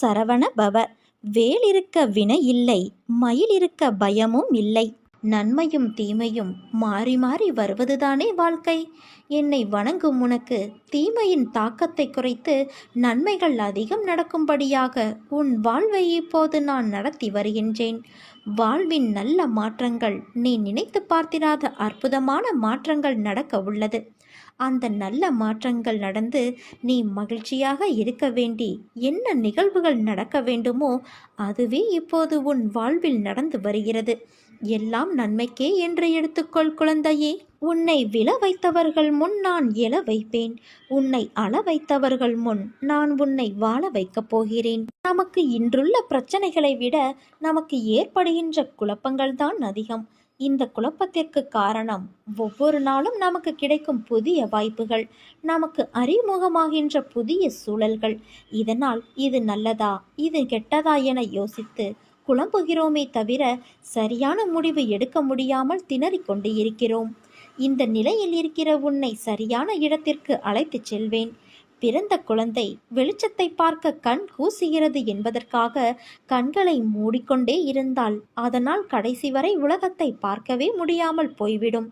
சரவண பவ. வேல் இருக்க வினை இல்லை மயில் இருக்க பயமும் இல்லை. நன்மையும் தீமையும் மாறி மாறி வருவதுதானே வாழ்க்கை? என்னை வணங்கும் உனக்கு தீமையின் தாக்கத்தை குறைத்து நன்மைகள் அதிகம் நடக்கும்படியாக உன் வாழ்வை இப்போது நான் நடத்தி வருகின்றேன். வாழ்வின் நல்ல மாற்றங்கள் நீ நினைத்து பார்த்திராத அற்புதமான மாற்றங்கள் நடக்க உள்ளது. அந்த நல்ல மாற்றங்கள் நடந்து நீ மகிழ்ச்சியாக இருக்க வேண்டி என்ன நிகழ்வுகள் நடக்க வேண்டுமோ அதுவே இப்போது உன் வாழ்வில் நடந்து வருகிறது. எல்லாம் நன்மைக்கே என்று எடுத்துக்கொள் குழந்தையே. உன்னை விழ வைத்தவர்கள் முன் நான் எழ வைப்பேன். உன்னை அள வைத்தவர்கள் முன் நான் உன்னை வாழ வைக்கப் போகிறேன். நமக்கு இன்றுள்ள பிரச்சனைகளை விட நமக்கு ஏற்படுகின்ற குழப்பங்கள் தான் அதிகம். இந்த குழப்பத்திற்கு காரணம் ஒவ்வொரு நாளும் நமக்கு கிடைக்கும் புதிய வாய்ப்புகள் நமக்கு அறிமுகமாகின்ற புதிய சூழல்கள். இதனால் இது நல்லதா இது கெட்டதா என யோசித்து குழம்புகிறோமே தவிர சரியான முடிவு எடுக்க முடியாமல் திணறிக் கொண்டு இருக்கிறோம். இந்த நிலையில் இருக்கிற உன்னை சரியான இடத்திற்கு அழைத்துச் செல்வேன். பிறந்த குழந்தை வெளிச்சத்தை பார்க்க கண் கூசுகிறது என்பதற்காக கண்களை மூடிக்கொண்டே இருந்தால் அதனால் கடைசி வரை உலகத்தை பார்க்கவே முடியாமல் போய்விடும்.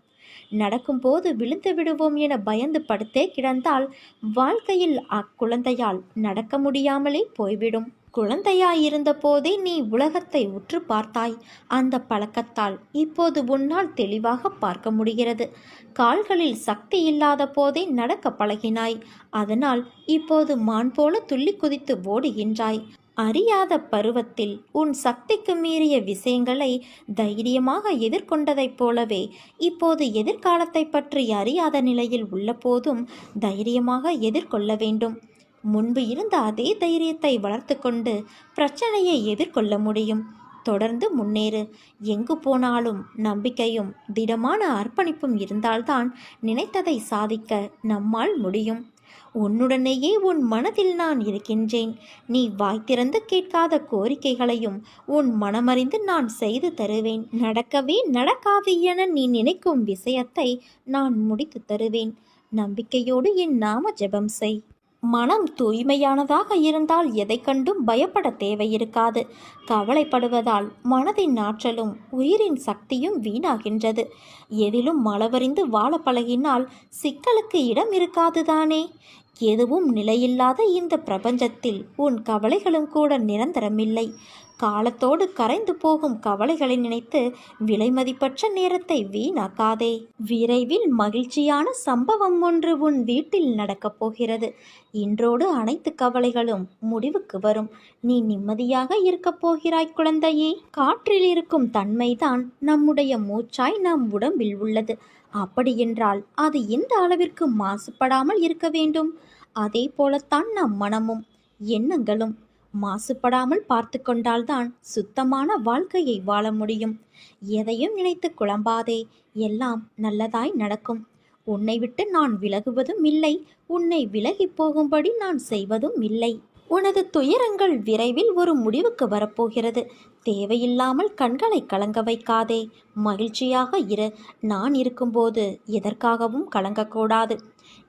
நடக்கும்போது விழுந்து விடுவோம் என பயந்து படுத்தே கிடந்தால் வாழ்க்கையில் அக்குழந்தையால் நடக்க முடியாமலே போய்விடும். குழந்தையாயிருந்த போதே நீ உலகத்தை உற்று பார்த்தாய். அந்த பழக்கத்தால் இப்போது உன்னால் தெளிவாக பார்க்க முடிகிறது. கால்களில் சக்தி இல்லாத போதே நடக்க பழகினாய். அதனால் இப்போது மான் போல துள்ளி குதித்து ஓடுகின்றாய் அறியாத பருவத்தில் உன் சக்திக்கு மீறிய விஷயங்களை தைரியமாக எதிர்கொண்டதைப் போலவே இப்போது எதிர்காலத்தை பற்றி அறியாத நிலையில் உள்ள போதும் தைரியமாக எதிர்கொள்ள வேண்டும். முன்பு இருந்த அதே தைரியத்தை வளர்த்து கொண்டு பிரச்சனையை எதிர்கொள்ள முடியும். தொடர்ந்து முன்னேறு. எங்கு போனாலும் நம்பிக்கையும் திடமான அர்ப்பணிப்பும் இருந்தால்தான் நினைத்ததை சாதிக்க நம்மால் முடியும். உன்னுடனேயே உன் மனதில் நான் இருக்கின்றேன். நீ வாய் திறந்து கேட்காத கோரிக்கைகளையும் உன் மனமறிந்து நான் செய்து தருவேன். நடக்கவே நடக்காது என நீ நினைக்கும் விஷயத்தை நான் முடித்து தருவேன். நம்பிக்கையோடு என் நாம ஜெபம் செய். மனம் தூய்மையானதாக இருந்தால் எதை கண்டும் பயப்பட தேவையிருக்காது. கவலைப்படுவதால் மனதின் ஆற்றலும் உயிரின் சக்தியும் வீணாகின்றது. எதிலும் மலவறிந்து வாழ பழகினால் சிக்கலுக்கு இடம் இருக்காதுதானே? எதுவும் நிலையில்லாத இந்த பிரபஞ்சத்தில் உன் கவலைகளும் கூட நிரந்தரமில்லை. காலத்தோடு கரைந்து போகும் கவலைகளை நினைத்து விலைமதிப்பற்ற நேரத்தை வீணாக்காதே. விரைவில் மகிழ்ச்சியான சம்பவம் ஒன்று உன் வீட்டில் நடக்கப் போகிறது. இன்றோடு அனைத்து கவலைகளும் முடிவுக்கு வரும். நீ நிம்மதியாக இருக்கப் போகிறாய் குழந்தையே. காற்றில் இருக்கும் தன்மைதான் நம்முடைய மூச்சாய் நம் உடம்பில் உள்ளது. அப்படியென்றால் அது எந்த அளவிற்கு மாசுபடாமல் இருக்க வேண்டும்? அதே போலத்தான் நம் மனமும். எண்ணங்களும் மாசுபடாமல் பார்த்து கொண்டால்தான் சுத்தமான வாழ்க்கையை வாழ முடியும். எதையும் நினைத்து குழம்பாதே எல்லாம் நல்லதாய் நடக்கும். உன்னை விட்டு நான் விலகுவதும் இல்லை உன்னை விலகி போகும்படி நான் செய்வதும் இல்லை. உனது துயரங்கள் விரைவில் ஒரு முடிவுக்கு வரப்போகிறது. தேவையில்லாமல் கண்களை கலங்க வைக்காதே. மகிழ்ச்சியாக இரு. நான் இருக்கும்போது எதற்காகவும் கலங்கக்கூடாது.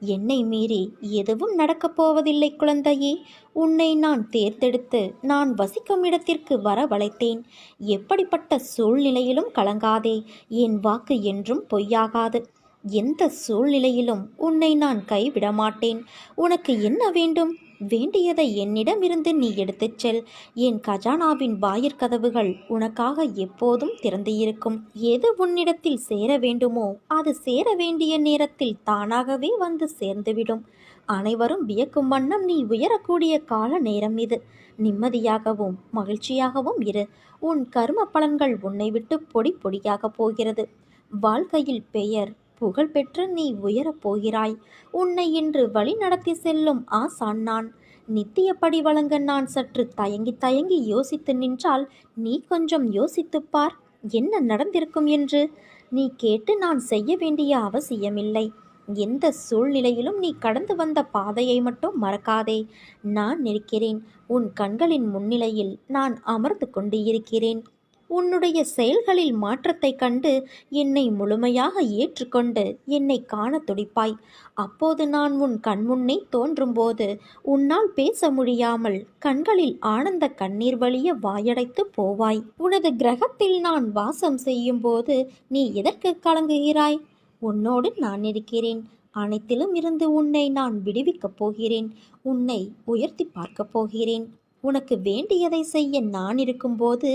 என்னை மீறி எதுவும் நடக்கப் போவதில்லை குழந்தையே. உன்னை நான் தேர்ந்தெடுத்து நான் வசிக்கும் இடத்திற்கு வரவழைத்தேன். எப்படிப்பட்ட சூழ்நிலையிலும் கலங்காதே. என் வாக்கு என்றும் பொய்யாகாது. எந்த சூழ்நிலையிலும் உன்னை நான் கைவிட மாட்டேன் உனக்கு என்ன வேண்டும்? வேண்டியதை என்னிடமிருந்து நீ எடுத்துச் செல். என் கஜானாவின் வாயிற்கதவுகள் உனக்காக எப்போதும் திறந்து இருக்கும் எது உன்னிடத்தில் சேர வேண்டுமோ அது சேர வேண்டிய நேரத்தில் தானாகவே வந்து சேர்ந்துவிடும். அனைவரும் வியக்கும் வண்ணம் நீ உயரக்கூடிய கால நேரம் இது. நிம்மதியாகவும் மகிழ்ச்சியாகவும் இரு. உன் கர்ம பலன்கள் உன்னை விட்டு பொடி பொடியாக போகிறது. வாழ்க்கையில் பெயர் புகழ்பெற்று நீ உயரப் போகிறாய். உன்னை இன்று வழி நடத்தி செல்லும் ஆசான் நான். நித்தியப்படி வழங்க நான் சற்று தயங்கி தயங்கி யோசித்து நின்றால் நீ கொஞ்சம் யோசித்துப் பார் என்ன நடந்திருக்கும் என்று. நீ கேட்டு நான் செய்ய வேண்டிய அவசியமில்லை. எந்த சூழ்நிலையிலும் நீ கடந்து வந்த பாதையை மட்டும் மறக்காதே. நான் நிற்கிறேன். உன் கண்களின் முன்னிலையில் நான் அமர்ந்து கொண்டு இருக்கிறேன் உன்னுடைய செயல்களில் மாற்றத்தைக் கண்டு என்னை முழுமையாக ஏற்றுக்கொண்டு என்னை காண துடிப்பாய். அப்போது நான் உன் கண்முன்னே தோன்றும்போது உன்னால் பேச முடியாமல் கண்களில் ஆனந்த கண்ணீர் வழிய வாயடைத்து போவாய். உனது கிரகத்தில் நான் வாசம் செய்யும்போது நீ எதற்கு கலங்குகிறாய்? உன்னோடு நான் இருக்கிறேன். அனைத்திலும் இருந்து உன்னை நான் விடுவிக்கப் போகிறேன். உன்னை உயர்த்தி பார்க்கப் போகிறேன். உனக்கு வேண்டியதை செய்ய நான் இருக்கும்போது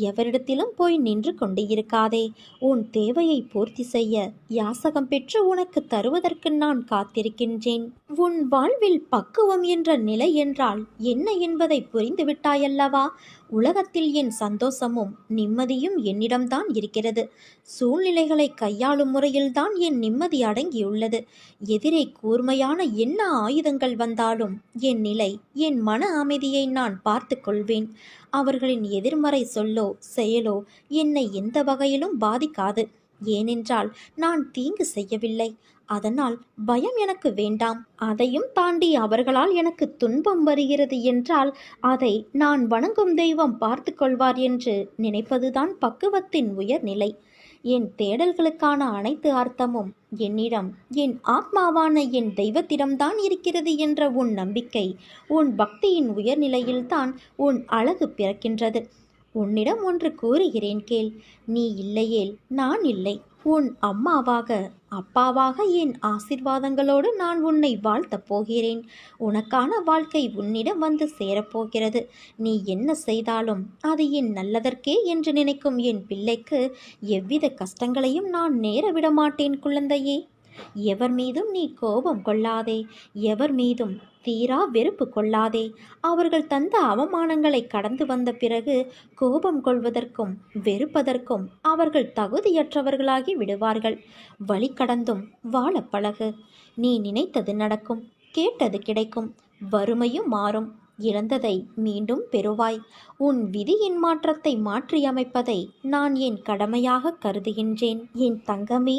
எவரிடத்திலும் போய் நின்று கொண்டு இருக்காதே. உன் தேவையை பூர்த்தி செய்ய யாசகம் பெற்று உனக்கு தருவதற்கு நான் காத்திருக்கின்றேன். உன் வாழ்வில் பக்குவம் என்ற நிலை என்றால் என்ன என்பதை புரிந்துவிட்டாயல்லவா? உலகத்தில் என் சந்தோஷமும் நிம்மதியும் என்னிடம்தான் இருக்கிறது. சூழ்நிலைகளை கையாளும் முறையில்தான் என் நிம்மதி அடங்கியுள்ளது. எதிரே கூர்மையான என்ன ஆயுதங்கள் வந்தாலும் என் நிலை என் மன அமைதியை நான் பார்த்து கொள்வேன். அவர்களின் எதிர்மறை சொல்லோ செயலோ என்னை எந்த வகையிலும் பாதிக்காது. ஏனென்றால் நான் தீங்கு செய்யவில்லை. அதனால் பயம் எனக்கு வேண்டாம். அதையும் தாண்டி அவர்களால் எனக்கு துன்பம் வருகிறது என்றால் அதை நான் வணங்கும் தெய்வம் பார்த்து கொள்வார் என்று நினைப்பதுதான் பக்குவத்தின் உயர்நிலை. என் தேடல்களுக்கான அனைத்து அர்த்தமும் என்னிடம் என் ஆத்மாவான என் தெய்வத்திடம்தான் இருக்கிறது என்ற உன் நம்பிக்கை உன் பக்தியின் உயர்நிலையில்தான் உன் அழகு பிறக்கின்றது. உன்னிடம் ஒன்று கூறுகிறேன் கேள். நீ இல்லையேல் நான் இல்லை. உன் அம்மாவாக அப்பாவாக என் ஆசிர்வாதங்களோடு நான் உன்னை வாழ்த்தப் போகிறேன். உனக்கான வாழ்க்கை உன்னிடம் வந்து சேரப்போகிறது. நீ என்ன செய்தாலும் அது என் நல்லதற்கே என்று நினைக்கும் என் பிள்ளைக்கு எவ்வித கஷ்டங்களையும் நான் நேரவிட மாட்டேன் குழந்தையே. எவர் மீதும் நீ கோபம் கொள்ளாதே எவர் மீதும் தீரா வெறுப்பு கொள்ளாதே. அவர்கள் தந்த அவமானங்களை கடந்து வந்த பிறகு கோபம் கொள்வதற்கும் வெறுப்பதற்கும் அவர்கள் தகுதியற்றவர்களாகி விடுவார்கள். வழி கடந்தும் வாழ பழகு. நீ நினைத்தது நடக்கும் கேட்டது கிடைக்கும் வறுமையும் மாறும். இழந்ததை மீண்டும் பெறுவாய். உன் விதியின் மாற்றத்தை மாற்றியமைப்பதை நான் என் கடமையாக கருதுகின்றேன்? என் தங்கமே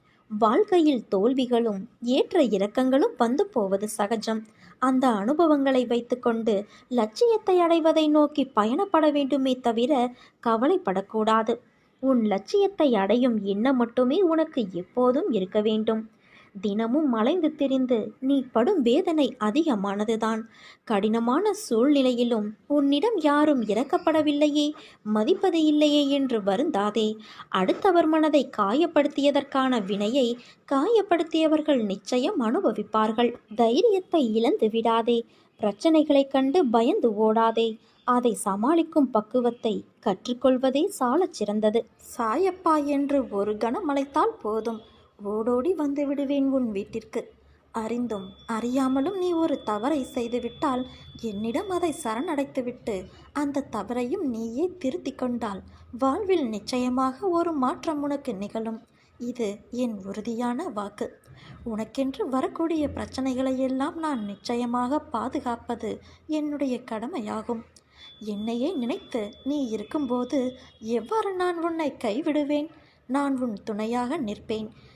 வாழ்க்கையில் தோல்விகளும் ஏற்ற இறக்கங்களும் வந்து போவது சகஜம். அந்த அனுபவங்களை வைத்துக்கொண்டு லட்சியத்தை அடைவதை நோக்கி பயணப்பட வேண்டுமே தவிர கவலைப்படக்கூடாது. உன் லட்சியத்தை அடையும் எண்ணம் மட்டுமே உனக்கு எப்போதும் இருக்க வேண்டும். தினமும் மலைந்து திரிந்து நீ படும் வேதனை அதிகமானதுதான். கடினமான சூழ்நிலையிலும் உன்னிடம் யாரும் இறக்கப்படவில்லையே மதிப்பது இல்லையே என்று வருந்தாதே. அடுத்தவர் மனதை காயப்படுத்தியதற்கான வினையை காயப்படுத்தியவர்கள் நிச்சயம் அனுபவிப்பார்கள். தைரியத்தை இழந்து விடாதே. பிரச்சனைகளைக் கண்டு பயந்து ஓடாதே. அதை சமாளிக்கும் பக்குவத்தை கற்றுக்கொள்வதே சாலச் சிறந்தது சாயப்பா என்று ஒரு கணம் அழைத்தால் போதும். ஓடோடி வந்து விடுவேன் உன் வீட்டிற்கு. அறிந்தும் அறியாமலும் நீ ஒரு தவறை செய்துவிட்டால் என்னிடம் அதை சரணடைத்துவிட்டு அந்த தவறையும் நீயே திருத்தி கொண்டால் வாழ்வில் நிச்சயமாக ஒரு மாற்றம் உனக்கு நிகழும். இது என் உறுதியான வாக்கு. உனக்கென்று வரக்கூடிய பிரச்சனைகளை எல்லாம் நான் நிச்சயமாக பாதுகாப்பது என்னுடைய கடமையாகும். என்னையே நினைத்து நீ இருக்கும்போது எவ்வாறு நான் உன்னை கைவிடுவேன்? நான் உன் துணையாக நிற்பேன்.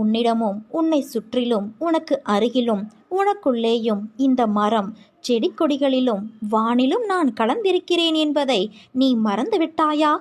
உன்னிடமும் உன்னை சுற்றிலும் உனக்கு அருகிலும் உனக்குள்ளேயும் இந்த மரம் செடி கொடிகளிலும் வானிலும் நான் கலந்திருக்கிறேன் என்பதை நீ மறந்துவிட்டாயா?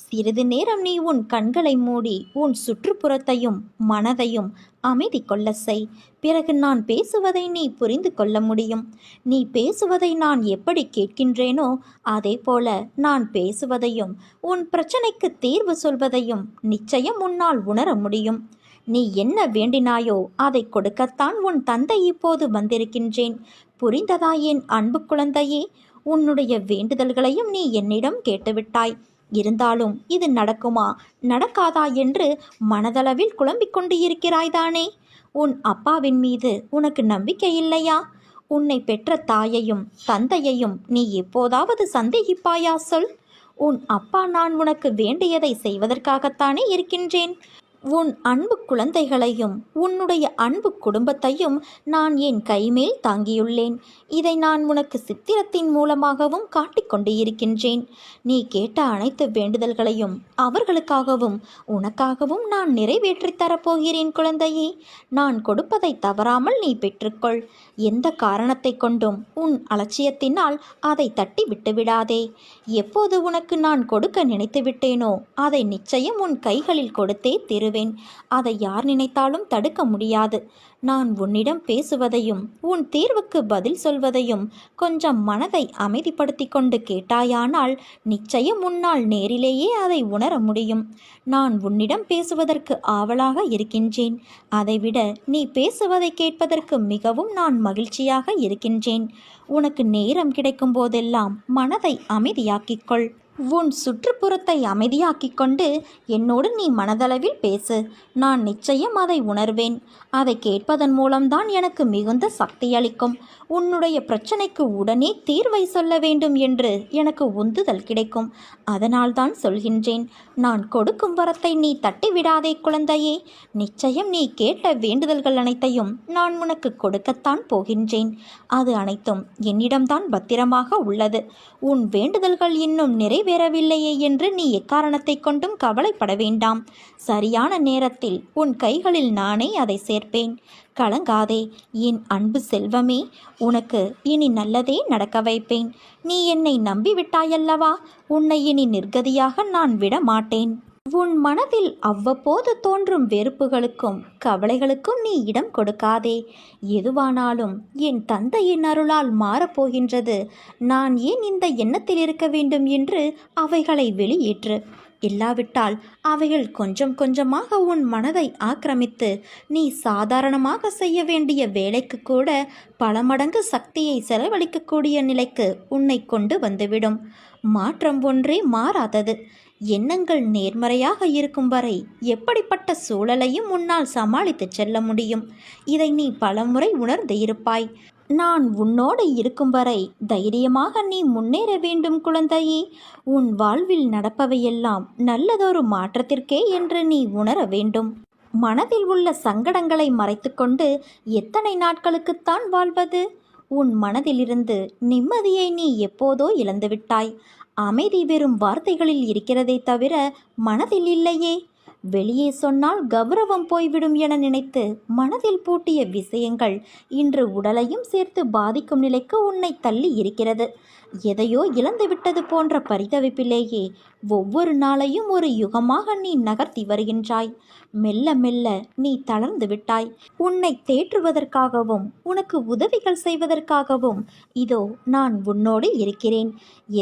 சிறிது நேரம் நீ உன் கண்களை மூடி உன் சுற்றுப்புறத்தையும் மனதையும் அமைதி கொள்ள செய். பிறகு நான் பேசுவதை நீ புரிந்து கொள்ள முடியும். நீ பேசுவதை நான் எப்படி கேட்கின்றேனோ அதே போல நான் பேசுவதையும் உன் பிரச்சனைக்கு தீர்வு சொல்வதையும் நிச்சயம் உன்னால் உணர முடியும். நீ என்ன வேண்டினாயோ அதை கொடுக்கத்தான் உன் தந்தை இப்போது வந்திருக்கின்றேன். புரிந்ததா என் அன்பு குழந்தையே? உன்னுடைய வேண்டுதல்களையும் நீ என்னிடம் கேட்டுவிட்டாய். இருந்தாலும் இது நடக்குமா? நடக்காதா என்று மனதளவில் குழம்பிக் கொண்டு இருக்கிறாய்தானே உன் அப்பாவின் மீது உனக்கு நம்பிக்கை இல்லையா? உன்னை பெற்ற தாயையும் தந்தையையும் நீ எப்போதாவது சந்தேகிப்பாயா சொல்? உன் அப்பா நான் உனக்கு வேண்டியதை செய்வதற்காகத்தானே இருக்கின்றேன். உன் அன்பு குழந்தைகளையும் உன்னுடைய அன்பு குடும்பத்தையும் நான் என் கைமேல் தாங்கியுள்ளேன். இதை நான் உனக்கு சித்திரத்தின் மூலமாகவும் காட்டிக்கொண்டு இருக்கின்றேன் நீ கேட்ட அனைத்து வேண்டுதல்களையும் அவர்களுக்காகவும் உனக்காகவும் நான் நிறைவேற்றித் தரப்போகிறேன் குழந்தையே. நான் கொடுப்பதை தவறாமல் நீ பெற்றுக்கொள். எந்த காரணத்தை கொண்டும் உன் அலட்சியத்தினால் அதை தட்டி விட்டுவிடாதே. எப்போது உனக்கு நான் கொடுக்க நினைத்து விட்டேனோ அதை நிச்சயம் உன் கைகளில் கொடுத்தே திரு. விடுவேன் அதை யார் நினைத்தாலும் தடுக்க முடியாது. நான் உன்னிடம் பேசுவதையும் உன் தீர்வுக்கு பதில் சொல்வதையும் கொஞ்சம் மனதை அமைதிப்படுத்தி கொண்டு கேட்டாயானால் நிச்சயம் உன்னால் நேரிலேயே அதை உணர முடியும். நான் உன்னிடம் பேசுவதற்கு ஆவலாக இருக்கின்றேன். அதைவிட நீ பேசுவதை கேட்பதற்கு மிகவும் நான் மகிழ்ச்சியாக இருக்கின்றேன். உனக்கு நேரம் கிடைக்கும் போதெல்லாம் மனதை அமைதியாக்கிக் கொள். உன் சுற்றுப்புறத்தை அமைதியாக்கிக் கொண்டு என்னோடு நீ மனதளவில் பேசு. நான் நிச்சயம் அதை உணர்வேன். அதை கேட்பதன் மூலம்தான் எனக்கு மிகுந்த சக்தி அளிக்கும். உன்னுடைய பிரச்சனைக்கு உடனே தீர்வை சொல்ல வேண்டும் என்று எனக்கு உந்துதல் கிடைக்கும். அதனால்தான் சொல்கின்றேன் நான் கொடுக்கும் வரத்தை நீ தட்டிவிடாதே குழந்தையே. நிச்சயம் நீ கேட்ட வேண்டுதல்கள் அனைத்தையும் நான் உனக்கு கொடுக்கத்தான் போகின்றேன். அது அனைத்தும் என்னிடம்தான் பத்திரமாக உள்ளது. உன் வேண்டுதல்கள் இன்னும் நிறைவேறவில்லையே என்று நீ எக்காரணத்தை கொண்டும் கவலைப்பட வேண்டாம். சரியான நேரத்தில் உன் கைகளில் நானே அதை சேர்ப்பேன். கலங்காதே என் அன்பு செல்வமே உனக்கு இனி நல்லதே நடக்க வைப்பேன். நீ என்னை நம்பிவிட்டாயல்லவா? உன்னை இனி நிர்கதியாக நான் விட மாட்டேன் உன் மனதில் அவ்வப்போது தோன்றும் வெறுப்புகளுக்கும் கவலைகளுக்கும் நீ இடம் கொடுக்காதே. எதுவானாலும் என் தந்தையின் அருளால் மாறப்போகின்றது. நான் ஏன் இந்த எண்ணத்தில் இருக்க வேண்டும் என்று அவைகளை வெளியேற்று. இல்லாவிட்டால் அவைகள் கொஞ்சம் கொஞ்சமாக உன் மனதை ஆக்கிரமித்து நீ சாதாரணமாக செய்ய வேண்டிய வேலைக்கு கூட பல மடங்கு சக்தியை செலவழிக்கக்கூடிய நிலைக்கு உன்னை கொண்டு வந்துவிடும். மாற்றம் ஒன்றே மாறாதது. எண்ணங்கள் நேர்மறையாக இருக்கும் வரை எப்படிப்பட்ட சூழலையும் உன்னால் சமாளித்து செல்ல முடியும்? இதை நீ பலமுறை உணர்ந்து இருப்பாய் நான் உன்னோடு இருக்கும் வரை தைரியமாக நீ முன்னேற வேண்டும் குழந்தையே. உன் வாழ்வில் நடப்பவையெல்லாம் நல்லதொரு மாற்றத்திற்கே என்று நீ உணர வேண்டும். மனதில் உள்ள சங்கடங்களை மறைத்துக்கொண்டு எத்தனை நாட்களுக்குத்தான் வாழ்வது? உன் மனதிலிருந்து நிம்மதியை நீ எப்போதோ இழந்துவிட்டாய். அமைதி வெறும் வார்த்தைகளில் இருக்கிறதே தவிர மனதில் இல்லையே. வெளியே சொன்னால் கௌரவம் போய்விடும் என நினைத்து மனதில் பூட்டிய விஷயங்கள் இன்று உடலையும் சேர்த்து பாதிக்கும் நிலைக்கு உன்னை தள்ளி இருக்கிறது. எதையோ இழந்துவிட்டது போன்ற பரிதவிப்பிலேயே ஒவ்வொரு நாளையும் ஒரு யுகமாக நீ நகர்த்தி வருகின்றாய். மெல்ல மெல்ல நீ தளர்ந்து விட்டாய். உன்னை தேற்றுவதற்காகவும் உனக்கு உதவிகள் செய்வதற்காகவும் இதோ நான் உன்னோடு இருக்கிறேன்.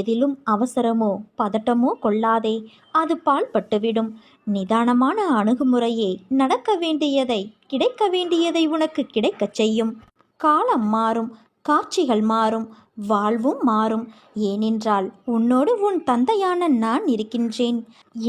எதிலும் அவசரமோ பதட்டமோ கொள்ளாதே. அது பால்பட்டுவிடும் நிதானமான அணுகுமுறையே நடக்க வேண்டியதை கிடைக்க வேண்டியதை உனக்கு கிடைக்கச் செய்யும். காலம் மாறும் காட்சிகள் மாறும் வாழ்வும் மாறும். ஏனென்றால் உன்னோடு உன் தந்தையான நான் இருக்கின்றேன்.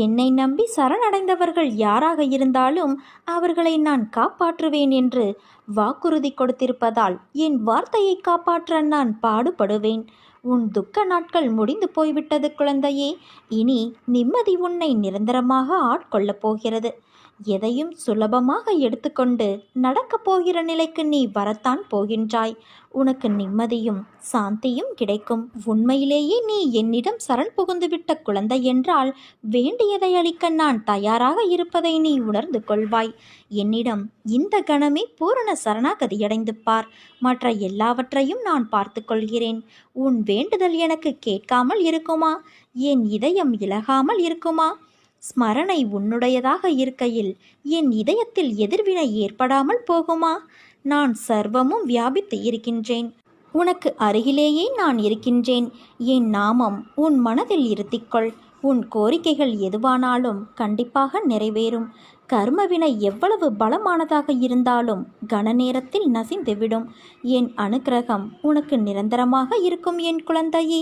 என்னை நம்பி சரணடைந்தவர்கள் யாராக இருந்தாலும் அவர்களை நான் காப்பாற்றுவேன் என்று வாக்குறுதி கொடுத்திருப்பதால் என் வார்த்தையை காப்பாற்ற நான் பாடுபடுவேன். உன் துக்க நாட்கள் முடிந்து போய்விட்டது குழந்தையே. இனி நிம்மதி உன்னை நிரந்தரமாக ஆட்கொள்ளப் போகிறது. எதையும் சுலபமாக எடுத்துக்கொண்டு நடக்கப் போகிற நிலைக்கு நீ வரத்தான் போகின்றாய். உனக்கு நிம்மதியும் சாந்தியும் கிடைக்கும். உண்மையிலேயே நீ என்னிடம் சரண் புகுந்துவிட்ட குழந்தை என்றால் வேண்டியதை அளிக்க நான் தயாராக இருப்பதை நீ உணர்ந்து கொள்வாய். என்னிடம் இந்த கணமே பூரண சரணாகதியடைந்து பார். மற்ற எல்லாவற்றையும் நான் பார்த்து கொள்கிறேன். உன் வேண்டுதல் எனக்கு கேட்காமல் இருக்குமா? என் இதயம் இலகாமல் இருக்குமா? ஸ்மரணை உன்னுடையதாக இருக்கையில் என் இதயத்தில் எதிர்வினை ஏற்படாமல் போகுமா? நான் சர்வமும் வியாபித்து இருக்கின்றேன். உனக்கு அருகிலேயே நான் இருக்கின்றேன். என் நாமம் உன் மனதில் இருத்திக்கொள். உன் கோரிக்கைகள் எதுவானாலும் கண்டிப்பாக நிறைவேறும். கர்மவினை எவ்வளவு பலமானதாக இருந்தாலும் கன நேரத்தில் நசிந்துவிடும். என் அனுக்கிரகம் உனக்கு நிரந்தரமாக இருக்கும் என் குழந்தையே.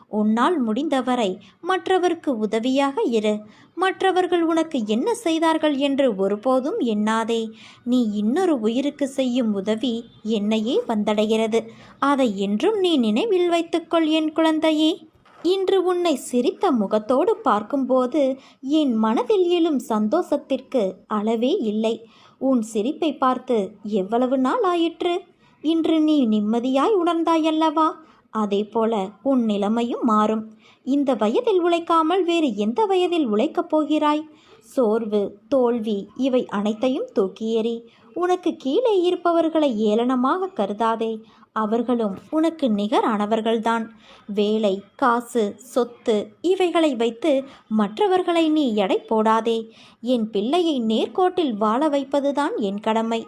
உன்னால் முடிந்தவரை மற்றவருக்கு உதவியாக இரு. மற்றவர்கள் உனக்கு என்ன செய்தார்கள் என்று ஒருபோதும் எண்ணாதே. நீ இன்னொரு உயிருக்கு செய்யும் உதவி என்னையே வந்தடைகிறது. அதை என்றும் நீ நினைவில் வைத்துக்கொள் என் குழந்தையே. இன்று உன்னை சிரித்த முகத்தோடு பார்க்கும்போது என் மனதில் எழும் சந்தோஷத்திற்கு அளவே இல்லை. உன் சிரிப்பை பார்த்து எவ்வளவு நாள் ஆயிற்று? இன்று நீ நிம்மதியாய் உணர்ந்தாயல்லவா? அதே போல உன் நிலைமையும் மாறும். இந்த வயதில் உழைக்காமல் வேறு எந்த வயதில் உழைக்கப் போகிறாய்? சோர்வு தோல்வி இவை அனைத்தையும் தூக்கி எறி உனக்கு கீழே இருப்பவர்களை ஏளனமாக கருதாதே அவர்களும் உனக்கு நிகரானவர்கள்தான். வேலை காசு சொத்து இவைகளை வைத்து மற்றவர்களை நீ எடை போடாதே. என் பிள்ளையை நேர்கோட்டில் வாழ வைப்பதுதான் என் கடமை.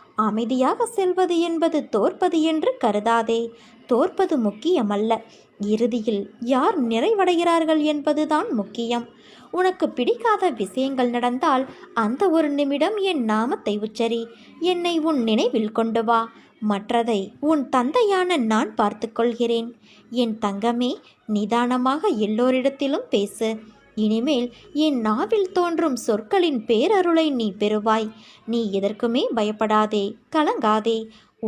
அமைதியாக செல்வது என்பது தோற்பது என்று கருதாதே. தோற்பது முக்கியமல்ல. இறுதியில் யார் நிறைவடைகிறார்கள் என்பதுதான் முக்கியம். உனக்கு பிடிக்காத விஷயங்கள் நடந்தால் அந்த ஒரு நிமிடம் என் நாமத்தை உச்சரி. என்னை உன் நினைவில் கொண்டு வா. மற்றதை உன் தந்தையான நான் பார்த்துக்கொள்கிறேன் என் தங்கமே நிதானமாக எல்லோரிடத்திலும் பேசு. இனிமேல் என் நாவில் தோன்றும் சொற்களின் பேரருளை நீ பெறுவாய். நீ எதற்குமே பயப்படாதே கலங்காதே.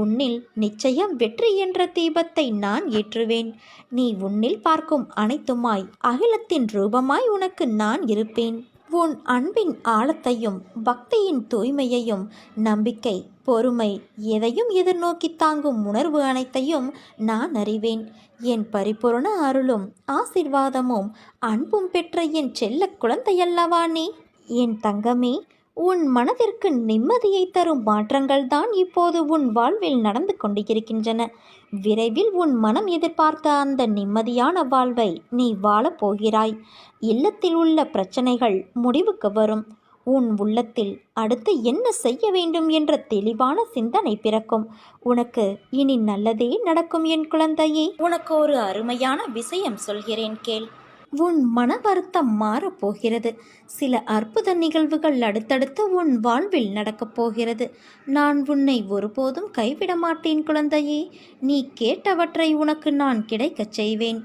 உன்னில் நிச்சயம் வெற்றி என்ற தீபத்தை நான் ஏற்றுவேன். நீ உன்னில் பார்க்கும் அனைத்துமாய் அகிலத்தின் ரூபமாய் உனக்கு நான் இருப்பேன். உன் அன்பின் ஆழத்தையும் பக்தியின் தூய்மையையும் நம்பிக்கை பொறுமை எதையும் எதிர்நோக்கி தாங்கும் உணர்வு அனைத்தையும் நான் அறிவேன். என் பரிபூரண அருளும் ஆசிர்வாதமும் அன்பும் பெற்ற என் செல்ல குழந்தையல்லவா நீ? என் தங்கமே உன் மனதிற்கு நிம்மதியை தரும் மாற்றங்கள் தான் இப்போது உன் வாழ்வில் நடந்து கொண்டிருக்கின்றன. விரைவில் உன் மனம் எதிர்பார்த்த அந்த நிம்மதியான வாழ்வை நீ வாழப் போகிறாய். இல்லத்தில் உள்ள பிரச்சனைகள் முடிவுக்கு வரும். உன் உள்ளத்தில் அடுத்து என்ன செய்ய வேண்டும் என்ற தெளிவான சிந்தனை பிறக்கும். உனக்கு இனி நல்லதே நடக்கும் என் குழந்தையே. உனக்கு ஒரு அருமையான விஷயம் சொல்கிறேன் கேள். உன் மன வருத்தம் மாறப்போகிறது சில அற்புத நிகழ்வுகள் அடுத்தடுத்து உன் வாழ்வில் நடக்கப் போகிறது. நான் உன்னை ஒருபோதும் கைவிட மாட்டேன் குழந்தையே. நீ கேட்டவற்றை உனக்கு நான் கிடைக்கச் செய்வேன்.